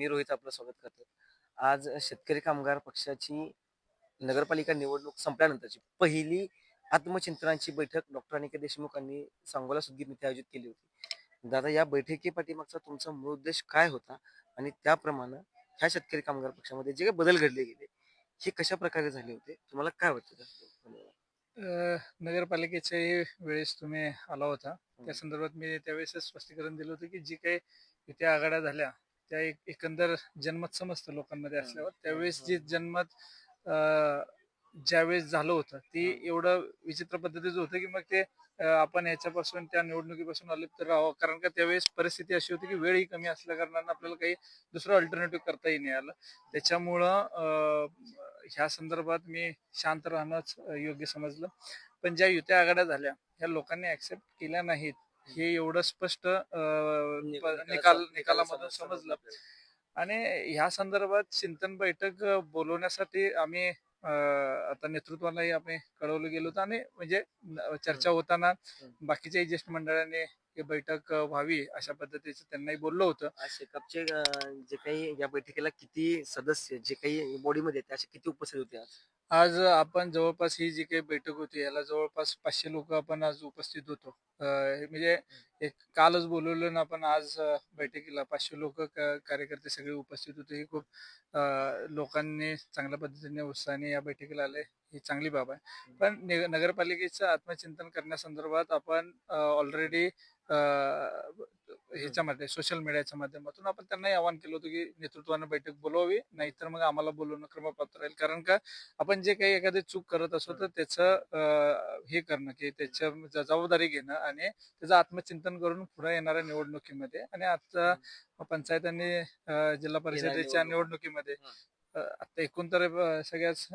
मी रोहित आपलं स्वागत करतो आज शेतकरी कामगार पक्षाची नगरपालिका निवडणूक संपल्यानंतरची पहिली आत्मचिंतनाची बैठक डॉक्टर अनिकेत देशमुख यांनी सांगोला सुद्गीर इथे आयोजित केली होती. दादा या बैठकी पाठीमागचा तुमचा मूळ उद्देश काय होता? आणि त्याप्रमाणे ह्या शेतकरी कामगार पक्षामध्ये जे काही बदल घडले गेले हे कशा प्रकारे झाले होते? तुम्हाला काय वाटतं नगरपालिकेच्या वेळेस तुम्ही आला होता. त्या संदर्भात मी त्यावेळेस स्पष्टीकरण दिलं होतं की जी काही इथे आघाड्या झाल्या त्या एक एकंदर जनमत समजतं लोकांमध्ये. असल्यावर. त्यावेळेस जे जनमत ज्यावेळेस झालं होतं ती एवढं विचित्र पद्धतीचं होतं की मग ते आपण याच्यापासून त्या निवडणुकीपासून अलिप्त राहावं कारण का त्यावेळेस परिस्थिती अशी होती की वेळही कमी असल्या कारणानं आपल्याला काही दुसरं अल्टरनेटिव्ह करताही नाही आलं. त्याच्यामुळं ह्या संदर्भात मी शांत राहणंच योग्य समजलं. पण ज्या युत्या आघाड्या झाल्या ह्या लोकांनी ऍक्सेप्ट केल्या नाहीत. हे एवढं स्पष्ट निकाल निकालामधून समजलं आणि ह्या संदर्भात चिंतन बैठक बोलवण्यासाठी आम्ही अ, आता नेतृत्वालाही आम्ही कळवलं गेलो होतं. आणि म्हणजे चर्चा होताना हम्म. बाकीच्याही ज्येष्ठ मंडळाने ही बैठक व्हावी अशा पद्धतीचं त्यांनाही बोललो होतं. आज अं, जे काही या बैठकीला किती सदस्य जे काही बॉडीमध्ये ते असे किती उपस्थित होते आज? आज आपण जवळपास ही जी काही बैठक होती याला जवळपास पाचशे लोक आपण आज उपस्थित होतो. अं, हे म्हणजे एक कालच बोलवलं ना आपण आज अं, बैठकीला पाचशे लोक कार्यकर्ते सगळे उपस्थित होते. ही खूप अं, लोकांनी चांगल्या पद्धतीने उत्साहाने या बैठकीला आले. ही चांगली बाब आहे. पण नि- नगरपालिकेचं आत्मचिंतन करण्यासंदर्भात आपण ऑलरेडी ह्याच्यामध्ये सोशल मीडियाच्या माध्यमातून आपण त्यांनाही आवाहन केलं होतं की नेतृत्वानं बैठक बोलवावी नाहीतर मग आम्हाला बोलवणं क्रमपात्र राहील. कारण का आपण जे काही एखादी चूक करत असो तर त्याचं हे करणं की त्याच्या जबाबदारी घेणं आणि त्याचं आत्मचिंतन करून पुढे येणाऱ्या निवडणुकीमध्ये आणि आता पंचायत आणि जिल्हा परिषदेच्या निवडणूक. निवडणुकीमध्ये आता एकूण तर सगळ्याच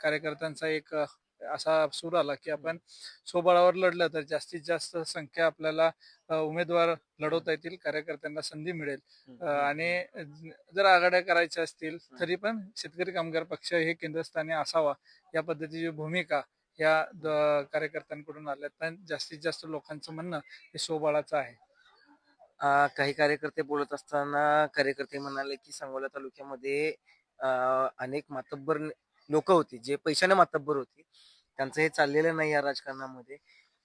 कार्यकर्त्यांचा एक असा सूर आला की आपण स्वबळावर लढलं तर जास्तीत जास्त संख्या आपल्याला उमेदवार लढवता येतील कार्यकर्त्यांना संधी मिळेल. आणि जर आघाड्या करायच्या असतील तरी पण शेतकरी कामगार पक्ष हे केंद्रस्थानी असावा या पद्धतीची भूमिका या कार्यकर्त्यांकडून आल्या पण जास्तीत जास्त लोकांचं म्हणणं हे सोबाळाचं आहे. काही कार्यकर्ते बोलत असताना कार्यकर्ते म्हणाले की सांगोला तालुक्यामध्ये अनेक मातब्बर लोक होती जे पैशाने मातब्बर होती. त्यांचं हे चाललेलं नाही या राजकारणामध्ये.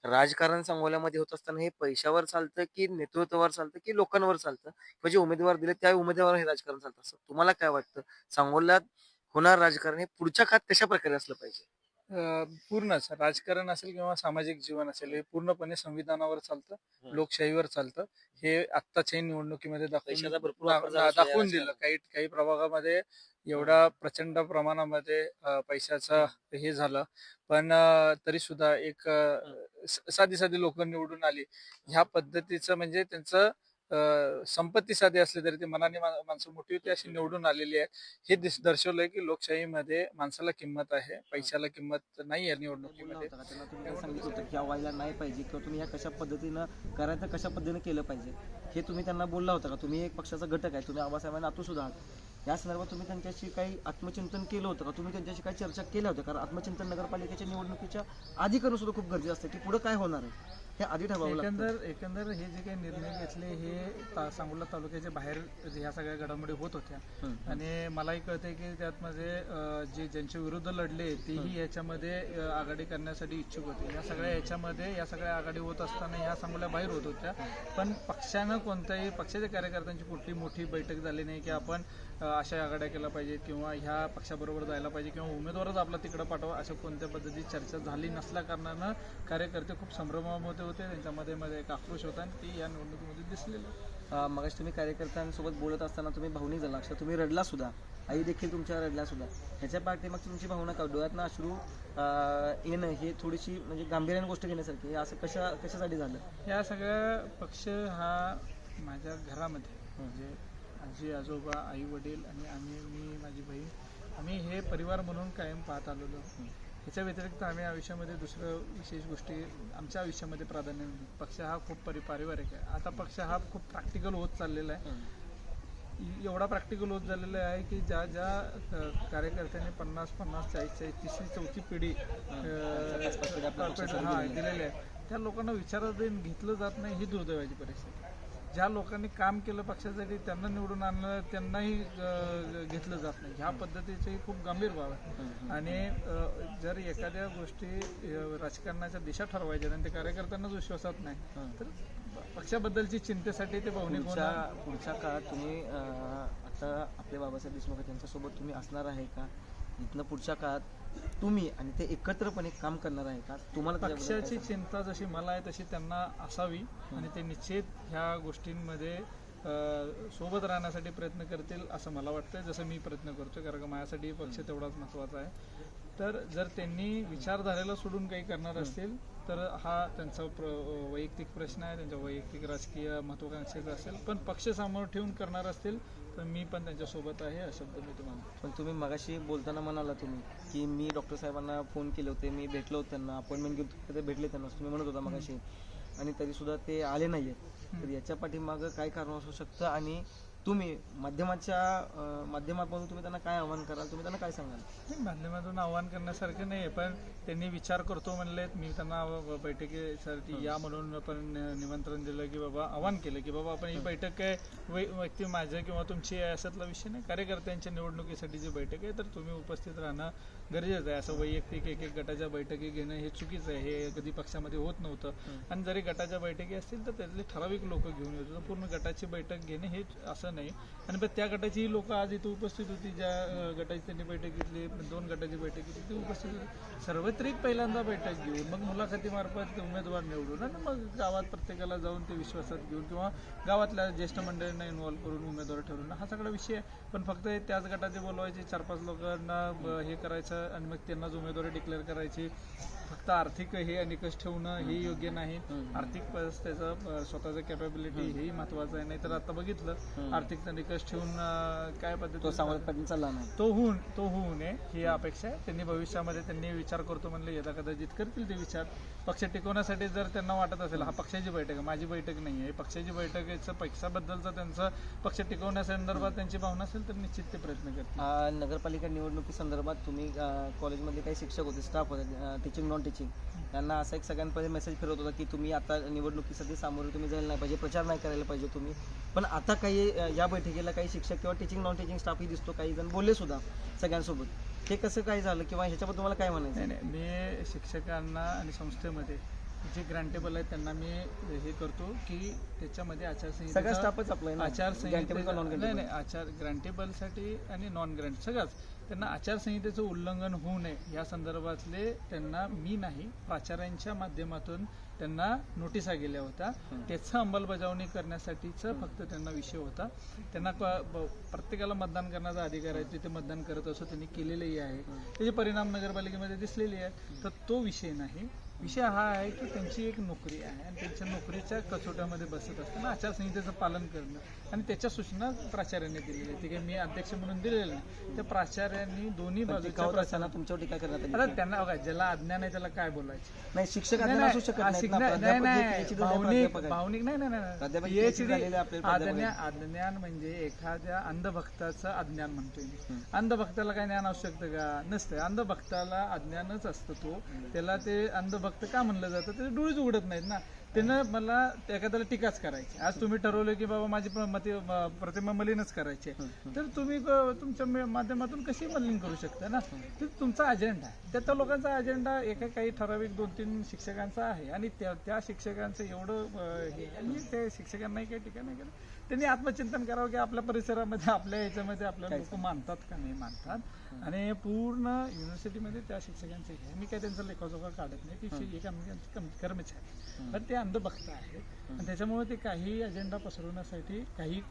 राजकारण सांगोल्यामध्ये होत असताना हे पैशावर चालतं की नेतृत्वावर चालतं की लोकांवर चालतं? किंवा जे उमेदवार दिले त्या उमेदवारावर हे राजकारण चालतं असं तुम्हाला काय वाटतं? सांगोल्यात होणार राजकारण हे पुढच्या काळात कशा प्रकारे असलं पाहिजे? पूर्णच राजकारण असेल किंवा सामाजिक जीवन असेल हे पूर्णपणे संविधानावर चालतं. लोकशाहीवर चालतं. हे आत्ताच्याही निवडणुकीमध्ये दाखवून दाखवून दिलं. काही काही प्रभागामध्ये एवढा प्रचंड प्रमाणामध्ये पैशाचं हे. झालं. पण तरी सुद्धा एक साधी साधी लोक निवडून आली. ह्या पद्धतीचं म्हणजे त्यांचं संपत्ती साधी असली तरी ते मनाने माणसं मोठी होती अशी निवडून आलेली आहे. हे दिस दर्शवलंय की लोकशाहीमध्ये माणसाला किंमत आहे पैशाला किंमत नाही आहे निवडणुकीमध्ये. तुम्ही होतं की व्हायला नाही पाहिजे किंवा तुम्ही ह्या कशा पद्धतीनं करायचं कशा पद्धतीनं केलं पाहिजे? हे तुम्ही त्यांना बोलला होता का? तुम्ही एक पक्षाचा घटक आहे तुम्ही आबासाहेबांना आतू सुद्धा आहात. या संदर्भात तुम्ही त्यांच्याशी काही आत्मचिंतन केलं होतं का? तुम्ही त्यांच्याशी काही चर्चा केल्या होत्या कारण आत्मचिंतन नगरपालिकेच्या निवडणुकीच्या आधी करणं सुद्धा खूप गरजेचं असतं. की पुढे काय होणार आहे? हे आधी ठरवावं एकंदर एकंदर हे जे काही निर्णय घेतले हे सांगोला तालुक्याच्या बाहेर ह्या सगळ्या घडामोडी होत होत्या. आणि मलाही कळतंय की त्यातमध्ये अं, जे ज्यांच्या विरुद्ध लढले तेही याच्यामध्ये आघाडी करण्यासाठी इच्छुक होते. या सगळ्या याच्यामध्ये या सगळ्या आघाडी होत असताना ह्या सांगोल्या बाहेर होत होत्या. पण पक्षानं कोणत्याही पक्षाच्या कार्यकर्त्यांची कुठली मोठी बैठक झाली नाही की आपण अशा आघाड्या केल्या पाहिजेत किंवा ह्या पक्षाबरोबर जायला पाहिजे किंवा उमेदवारच आपला तिकडं पाठवा अशा कोणत्या पद्धतीची चर्चा झाली नसल्या कारणानं कार्यकर्ते खूप संभ्रमामध्ये होते. त्यांच्यामध्ये मध्ये एक आक्रोश होता आणि ती या निवडणुकीमध्ये दिसलेलं. अं, मगाशी तुम्ही कार्यकर्त्यांसोबत बोलत असताना तुम्ही भावनिक झाला. अक्षर तुम्ही रडला सुद्धा. आई देखील तुमच्या रडल्या सुद्धा. ह्याच्या पाठीमागची तुमची भावना का डोळ्यातनं अश्रू येणं हे थोडीशी म्हणजे गांभीर्याने गोष्ट घेण्यासारखी हे असं कशा कशासाठी झालं? या सगळ्या पक्ष हा माझ्या घरामध्ये म्हणजे आजी आजोबा आई वडील आणि आम्ही मी माझी बहीण आम्ही हे परिवार म्हणून कायम पाहत आलेलो. ह्याच्या व्यतिरिक्त आम्ही आयुष्यामध्ये दुसरं विशेष गोष्टी आमच्या आयुष्यामध्ये प्राधान्य पक्ष हा खूप परि पारिवारिक आहे. आता पक्ष हा खूप प्रॅक्टिकल होत चाललेला आहे. एवढा प्रॅक्टिकल होत झालेला आहे की ज्या ज्या कार्यकर्त्यांनी पन्नास पन्नास चाळीस चाळीस तिसरी चौथी पिढी हा दिलेल्या आहे. त्या लोकांना विचारात घेतलं जात नाही ही दुर्दैवाची परिस्थिती. ज्या लोकांनी काम केलं पक्षासाठी त्यांना निवडून आणलं त्यांनाही घेतलं जात नाही. ह्या पद्धतीची खूप गंभीर बाब आहे. आणि जर एखाद्या गोष्टी राजकारणाच्या दिशा ठरवायच्या आणि ते कार्यकर्त्यांनाच विश्वासात नाही तर पक्षाबद्दलची चिंतेसाठी ते भावनिक पुढच्या काळात तुम्ही आता आपले बाबासाहेब देशमुख आहेत, त्यांच्यासोबत तुम्ही असणार आहे का? इथनं पुढच्या काळात तुम्ही आणि ते एकत्रपणे काम करणार आहे का? तुम्हाला पक्षाची चिंता जशी मला आहे तशी त्यांना असावी आणि ते निश्चित ह्या गोष्टींमध्ये सोबत राहण्यासाठी प्रयत्न करतील असं मला वाटतं जसं मी प्रयत्न करतोय कारण का माझ्यासाठी पक्ष तेवढाच महत्त्वाचा आहे. तर जर त्यांनी विचारधारेला सोडून काही करणार असतील तर हा त्यांचा प्र वैयक्तिक प्रश्न आहे त्यांच्या वैयक्तिक राजकीय महत्वाकांक्षेचा असेल. पण पक्ष समोर ठेवून करणार असतील तर मी पण त्यांच्यासोबत आहे हा शब्द मी तुम्हाला. पण तुम्ही मगाशी बोलताना म्हणाला तुम्ही की मी डॉक्टर साहेबांना फोन केले होते मी भेटलो होतो त्यांना अपॉइंटमेंट घेऊन होते, ते भेटले त्यांना तुम्ही म्हणत होता मगाशी. आणि तरी सुद्धा ते आले नाहीयेत. तर याच्या पाठीमागं काय कारण असू शकतं आणि तुम्ही माध्यमाच्या माध्यमातून तुम्ही त्यांना काय आव्हान कराल? तुम्ही त्यांना काय सांगाल? नाही, माध्यमातून आव्हान करण्यासारखं नाही पण त्यांनी विचार करतो म्हणले मी त्यांना बैठकीसाठी या म्हणून आपण निमंत्रण दिलं की बाबा आव्हान केलं की बाबा आपण ही बैठक काय वै- व्यक्ती माझं किंवा तुमची आहे असातला विषय नाही. कार्यकर्त्यांच्या निवडणुकीसाठी जी बैठक आहे तर तुम्ही उपस्थित राहणं गरजेचं आहे. असं वैयक्तिक एक एक गटाच्या बैठकी घेणं हे चुकीचं आहे. हे कधी पक्षामध्ये होत नव्हतं. आणि जरी गटाच्या बैठकी असतील तर त्यातले ठराविक लोक घेऊन येतो तर पूर्ण गटाची बैठक घेणे हे असं नाही. आणि पण त्या गटाची ही लोक आज इथं उपस्थित होती ज्या गटाची त्यांनी बैठक घेतली दोन गटाची बैठक घेतली ती उपस्थित होती. सर्वत्रिक पहिल्यांदा बैठक घेऊन मग मुलाखतीमार्फत ते उमेदवार निवडून आणि मग गावात प्रत्येकाला जाऊन ते विश्वासात घेऊन किंवा गावातल्या ज्येष्ठ मंडळींना इन्व्हॉल्व्ह करून उमेदवार ठरवणं हा सगळा विषय आहे. पण फक्त त्याच गटाचे बोलवायचे चार पाच लोकांना ब- हे करायचं आणि मग त्यांनाच उमेदवारी डिक्लेअर करायची. फक्त आर्थिक हे निकष ठेवणं हे योग्य नाही. आर्थिक त्याचं स्वतःचं कॅपॅबिलिटी हेही महत्वाचं आहे. नाहीतर आता बघितलं आर्थिकचा निकष ठेवून काय तो पद्धती नाही. तो होऊन तो होऊ नये ही अपेक्षा आहे. त्यांनी भविष्यामध्ये त्यांनी विचार करतो म्हणले यदा कदाचित करतील ते विचार. पक्ष टिकवण्यासाठी जर त्यांना वाटत असेल हा पक्षाची बैठक आहे माझी बैठक नाही आहे. पक्षाची बैठक आहे पक्षाबद्दलचा त्यांचा पक्ष टिकवण्यासंदर्भात त्यांची भावना असेल तर निश्चित ते प्रयत्न करतील. नगरपालिका निवडणुकी संदर्भात तुम्ही अ, कॉलेजमधले काही शिक्षक होते स्टाफ होते टीचिंग नॉन टीचिंग त्यांना असा एक सगळ्यांपर्यंत मेसेज फिरवत होता की तुम्ही आता निवडणुकीसाठी सामोरे तुम्ही जायला नाही पाहिजे प्रचार नाही करायला पाहिजे तुम्ही. पण आता काही या बैठकीला काही शिक्षक किंवा टीचिंग नॉन टीचिंग स्टाफही दिसतो काही जण बोलले सुद्धा सगळ्यांसोबत. हे कसं काय झालं किंवा ह्याच्याबद्दल तुम्हाला काय म्हणायचं? नाही नाही. मी शिक्षकांना आणि संस्थेमध्ये जे ग्रांटेबल आहेत त्यांना मी हे करतो की त्याच्यामध्ये सगळा आचारसंहिता स्टाफच आपला आचारसंहिते नाही? नाही. आचार ग्रांटेबलसाठी आणि नॉन ग्रांट सगळंच त्यांना आचारसंहितेचं उल्लंघन होऊ नये. या संदर्भातले त्यांना मी नाही प्राचार्यांच्या माध्यमातून त्यांना नोटिसा गेल्या होत्या. त्याचं अंमलबजावणी करण्यासाठीच फक्त त्यांना विषय होता. त्यांना प्रत्येकाला मतदान करण्याचा अधिकार आहे तिथे मतदान करत असो त्यांनी केलेलेही आहे. त्याचे परिणाम नगरपालिकेमध्ये दिसलेले आहेत. तर तो विषय नाही. विषय हा आहे की त्यांची एक नोकरी आहे आणि त्यांच्या नोकरीच्या कचोट्यामध्ये बसत असताना आचारसंहितेचं पालन करणं आणि त्याच्या सूचना प्राचार्यांनी दिलेल्या आहेत. ते काही मी अध्यक्ष म्हणून दिलेलं नाही. त्या प्राचार्यांनी दोन्ही बाजूच्या तुमच्यावर टीका करण्यात आता त्यांना बघा ज्याला अज्ञान आहे त्याला काय बोलायचं? नाही शिक्षक असू शकत. नाही, नाही, भावनिक. भावनिक नाही नाही नाही अज्ञान अज्ञान म्हणजे एखाद्या अंधभक्ताचं अज्ञान म्हणतोय मी. अंधभक्ताला काय ज्ञान असू शकतं का? नसतं अंधभक्ताला अज्ञानच असतं तो. त्याला ते अंधभक्त का म्हणलं जातं? त्याचे डोळेच उघडत नाहीत ना. त्यानं मला एखाद्याला टीकाच करायची. आज तुम्ही ठरवलं की बाबा माझी प्र- मते प्रतिमा मलिनच करायची. तर तुम्ही तुमच्या माध्यमातून कशी मलिन करू शकता ना? ते तुमचा अजेंडा आहे त्या त्या लोकांचा अजेंडा एका काही ठराविक दोन तीन शिक्षकांचा आहे. आणि त्या त्या शिक्षकांचं एवढं हे आणि त्या शिक्षकांनाही काही टीका नाही केलं त्यांनी आत्मचिंतन करावं की आपल्या परिसरामध्ये आपल्या ह्याच्यामध्ये आपल्याला लोक मानतात का नाही मानतात. आणि पूर्ण युनिव्हर्सिटीमध्ये त्या शिक्षकांचे हे. मी काय त्यांचा लेखाजोखा काढत नाही की शि- एक आमचे कम- कर्मचारी पण ते अंधभक्त आहेत. आणि त्याच्यामुळे ते काही अजेंडा पसरवण्यासाठी काही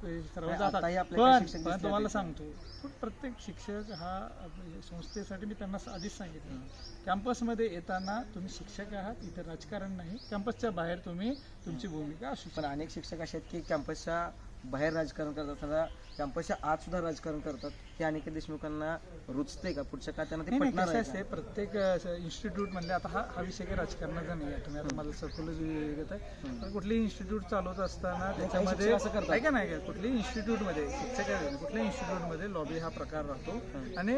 जातात. आपल्या पण शिक्षक तुम्हाला. सांगतो पण प्रत्येक शिक्षक हा आपल्या संस्थेसाठी मी त्यांना आधीच सांगितलं. कॅम्पसमध्ये येताना तुम्ही शिक्षक आहात इथे राजकारण नाही. कॅम्पसच्या बाहेर तुम्ही तुमची भूमिका असू शकते पण अनेक शिक्षक असे आहेत की कॅम्पसच्या बाहेर राजकारण करत असताना कॅम्पसच्या आत सुद्धा राजकारण करतात. ते अनिकेत देशमुखांना रुचते का? पुढच्या काळात त्यांना ते पटणार कसं असते का? प्रत्येक इन्स्टिट्यूट मधले आता हा हा विषय काही राजकारणाचा नाही आहे. तुम्ही आता माझं सर्क्युलर घेत आहे पण कुठलीही इन्स्टिट्यूट चालवत असताना त्याच्यामध्ये असं करतात. ऐका नाही का? कुठल्याही इन्स्टिट्यूटमध्ये शिक्षक आहे, कुठल्याही इन्स्टिट्यूटमध्ये लॉबी हा प्रकार राहतो. आणि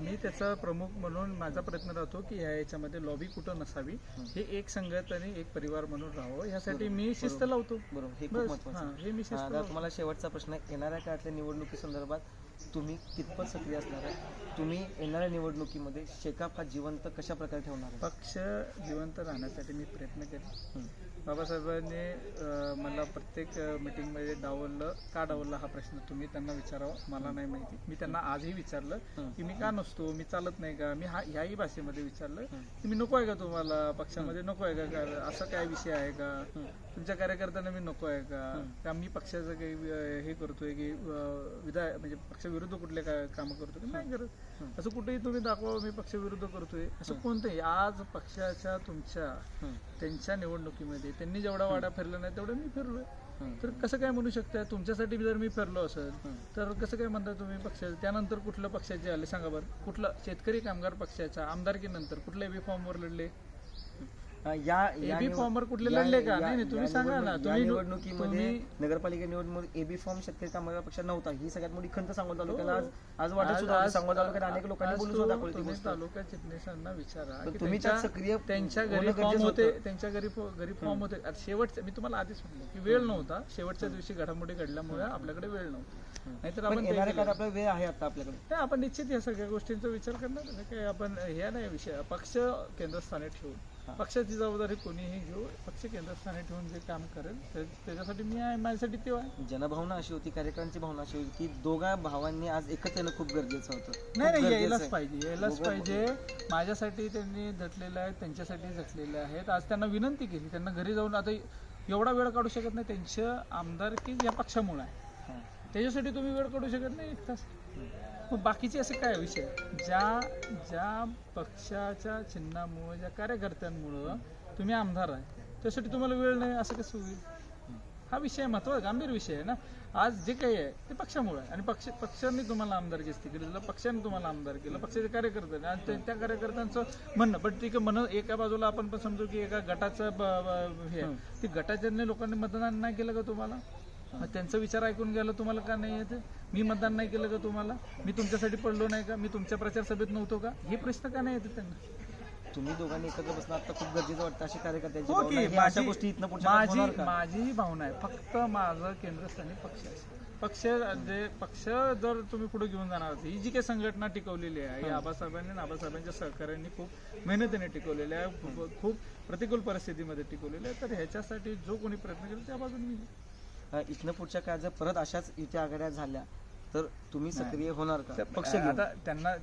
मी त्याचा प्रमुख म्हणून माझा प्रयत्न राहतो की ह्या याच्यामध्ये लॉबी कुठं नसावी हे एक संगत आणि एक परिवार म्हणून राहावं. यासाठी मी शिस्त लावतो. बरोबर. हे हा. हे मी हा, शिस्त तुम्हाला शेवटचा प्रश्न आहे येणाऱ्या काळातल्या निवडणुकी संदर्भात तुम्ही कितपत सक्रिय असणार आहे? तुम्ही येणाऱ्या निवडणुकीमध्ये शेकाप हा जिवंत कशा प्रकारे ठेवणार आहे? पक्ष जिवंत राहण्यासाठी मी प्रयत्न केले. बाबासाहेबांनी मला प्रत्येक मीटिंगमध्ये डावललं का डावललं हा प्रश्न तुम्ही त्यांना विचारावा मला नाही माहिती. मी त्यांना आजही विचारलं. की मी का नसतो मी चालत नाही का? मी हा ह्याही भाषेमध्ये विचारलं. की मी नको आहे का तुम्हाला? पक्षामध्ये नको आहे का? असं काय विषय आहे का? तुमच्या कार्यकर्त्यांना मी नको आहे का? मी पक्षाचं काही हे करतोय की अं, विधाय म्हणजे पक्षाविरुद्ध कुठले काय कामं करतो की? नाही करत. असं कुठेही तुम्ही दाखवा मी पक्षविरुद्ध करतोय. असं कोणतंही. आज पक्षाच्या तुमच्या. त्यांच्या निवडणुकीमध्ये त्यांनी जेवढा वाडा फिरला नाही तेवढं मी फिरलोय. तर कसं काय म्हणू शकता तुमच्यासाठी जर मी फिरलो असेल. तर कसं काय म्हणता तुम्ही पक्षाचं त्यानंतर कुठलं पक्षाचे आले? सांगा बरं. कुठलं? शेतकरी कामगार पक्षाच्या आमदारकीनंतर कुठल्या एबी फॉर्मवर लढले या या एबी निवड- फॉर्मवर कुठले या- लढले का? या- नाही नाही, तुम्ही या सांगा ना. निवडणूक- या तुम्ही निवडणुकीमध्ये तुम्ही- नगरपालिका निवडणुकीमध्ये एबी फॉर्म शेतकरी कामगार पक्ष नव्हता. ही सगळ्यात मोठी खंत सांगोल तालुक्याला आज आज वाटत आज- सुद्धा. आज- सांगोल तालुक्यात अनेक लोकांनी आज बोलून तो- सुद्धा दाखवली ती तुम्ही गोष्ट. तालुका चिटणीसांना विचारा पण की तुम्ही त्यात त्यांच्या- सक्रिय त्यांच्या होणं घरी फॉर्म गरजेचं होते होतं. त्यांच्या घरी फो- घरी फॉर्म होते. आता शेवटचं मी तुम्हाला आधीच म्हणलं की वेळ नव्हता. शेवटच्या दिवशी घडामोडी घडल्यामुळे आपल्याकडे वेळ नव्हता. नाहीतर पण आपण ते येणाऱ्या केलं. काळात आपला वेळ आहे आता आपल्याकडे. नाही आपण निश्चित या सगळ्या गोष्टींचा विचार करणार आहे. काही आपण हे नाही विषय. पक्ष केंद्रस्थानी ठेवून. पक्षाची जबाबदारी कोणीही घेऊ पक्ष केंद्रस्थानी ठेवून जे काम करेल त्याच्यासाठी मी आहे माझ्यासाठी ते आहे. जनभावना अशी होती कार्यकर्त्यांची भावना अशी होती की दोघा भावांनी आज एकत्र येणं खूप गरजेचं होतं. नाही नाही यायलाच आहे. पाहिजे यायलाच पाहिजे. माझ्यासाठी त्यांनी झटलेले आहेत त्यांच्यासाठी झटलेले आहेत. आज त्यांना विनंती केली त्यांना घरी जाऊन आता एवढा वेळ काढू शकत नाही त्यांचं आमदारकी या पक्षामुळे आहे. त्याच्यासाठी तुम्ही वेळ काढू शकत नाही एक तास. मग बाकीचे असे काय विषय? ज्या ज्या पक्षाच्या चिन्हामुळे ज्या कार्यकर्त्यांमुळं तुम्ही आमदार आहे त्यासाठी तुम्हाला वेळ नाही असं कसं होईल? हा विषय महत्त्वाचा गंभीर विषय आहे ना? आज जे काही आहे ते पक्षामुळे आहे. आणि पक्ष पक्षाने तुम्हाला आमदारकी केली दिलं पक्षाने तुम्हाला आमदार केलं पक्षाचे कार्यकर्ते आणि ते- त्या कार्यकर्त्यांचं म्हणणं पण ठीक आहे म्हणून एका बाजूला आपण पण समजू की एका गटाचं हे. ते गटाच्या लोकांनी मतदान नाही केलं का तुम्हाला? मग त्यांचा विचार ऐकून गेलं तुम्हाला का नाही येते? मी मतदान नाही केलं का तुम्हाला? मी तुमच्यासाठी पडलो नाही का? मी तुमच्या प्रचार सभेत नव्हतो का? हे प्रश्न का नाही येते त्यांना? तुम्ही दोघांनी एकत्र बसणं आता खूप गरजेचं वाटतं अशी कार्यकर्त्यांची हो भावना की आहे. ह्या अशा माझी गोष्टी इथनं पुढच्या काळात होणार माझी? माझीही भावना आहे. फक्त माझं केंद्रस्थानी पक्ष असेल पक्ष जे पक्ष जर तुम्ही पुढे घेऊन जाणार ही जी काही संघटना टिकवलेली आहे ही आबासाहेबांनी आणि आबासाहेबांच्या सहकार्यांनी खूप मेहनतीने टिकवलेली आहे खूप- खूप प्रतिकूल परिस्थितीमध्ये टिकवलेली आहे. तर ह्याच्यासाठी जो कोणी प्रयत्न केला त्या बाजूने मी इथनं पुढच्या काळात जर परत अशाच युती आघाड्या झाल्या तर तुम्ही सक्रिय होणार का? पक्ष आता त्यांना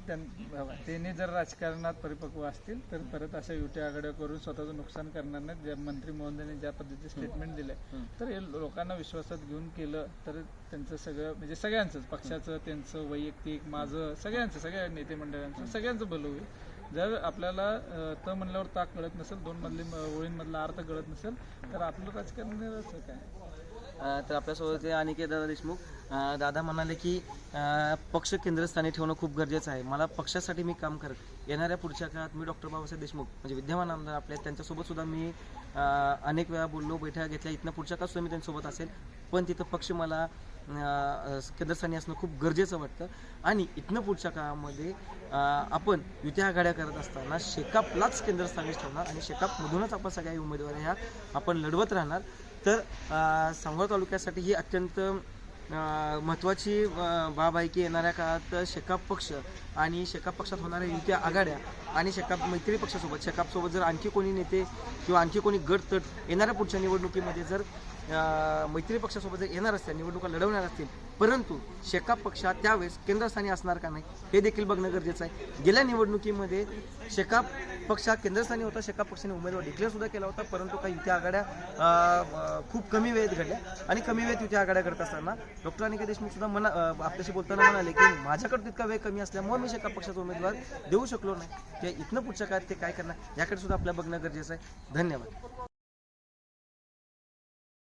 त्यांनी जर राजकारणात परिपक्व असतील तर परत अशा युटी आघाड्या करून स्वतःचं नुकसान करणार नाहीत. ज्या मंत्री महोदयांनी ज्या पद्धतीचे स्टेटमेंट दिले तर हे लोकांना विश्वासात घेऊन केलं तर त्यांचं सगळं म्हणजे सगळ्यांचंच पक्षाचं त्यांचं वैयक्तिक माझं सगळ्यांचं सगळ्या नेते मंडळांचं सगळ्यांचं भलं होईल. जर आपल्याला त म्हणल्यावर ताक कळत नसेल दोन मधली ओळींमधला अर्थ कळत नसेल तर आपलं राजकारण काय? तर आपल्यासोबत ते अनिकेत दादा देशमुख दादा म्हणाले की पक्ष केंद्रस्थानी ठेवणं खूप गरजेचं आहे. मला पक्षासाठी मी काम करत येणाऱ्या पुढच्या काळात मी डॉक्टर बाबासाहेब देशमुख म्हणजे विद्यमान आमदार आपले त्यांच्यासोबत सुद्धा मी अनेक वेळा बोललो बैठका घेतल्या. इथनं पुढच्या काळात सुद्धा मी त्यांच्यासोबत असेल. पण तिथं पक्ष मला केंद्रस्थानी असणं खूप गरजेचं वाटतं. आणि इथनं पुढच्या काळामध्ये आपण युती आघाड्या करत असताना शेकापलाच केंद्रस्थानीच ठेवणार आणि शेकापमधूनच आपण सगळ्या उमेदवार ह्या आपण लढवत राहणार. तर अं, सांगोला तालुक्यासाठी ही अत्यंत महत्त्वाची बाब आहे की येणाऱ्या काळात शेकाप पक्ष आणि शेकाप पक्षात होणाऱ्या युत्या आघाड्या आणि शेकाप मैत्री पक्षासोबत शेकापसोबत जर आणखी कोणी नेते किंवा आणखी कोणी गट तट येणाऱ्या पुढच्या निवडणुकीमध्ये जर मैत्री पक्षासोबत जर येणार असतील निवडणुका लढवणार असतील परंतु शेकाप पक्ष हा त्यावेळेस केंद्रस्थानी असणार का नाही हे देखील बघणं गरजेचं आहे. गेल्या निवडणुकीमध्ये शेकाप पक्ष हा केंद्रस्थानी होता शेकाप पक्षाने उमेदवार डिक्लेअर सुद्धा केला होता परंतु काही युती आघाड्या खूप कमी वेळेत घडल्या आणि कमी वेळेत युती आघाड्या करत असताना डॉक्टर अनिकेत देशमुख सुद्धा मना आपल्याशी बोलताना म्हणाले की माझ्याकडे तितका वेळ कमी असल्यामुळे मी शेकाप पक्षाचा उमेदवार देऊ शकलो नाही. ते इथनं पुढच्या काळात ते काय करणार याकडे सुद्धा आपल्याला बघणं गरजेचं आहे. धन्यवाद.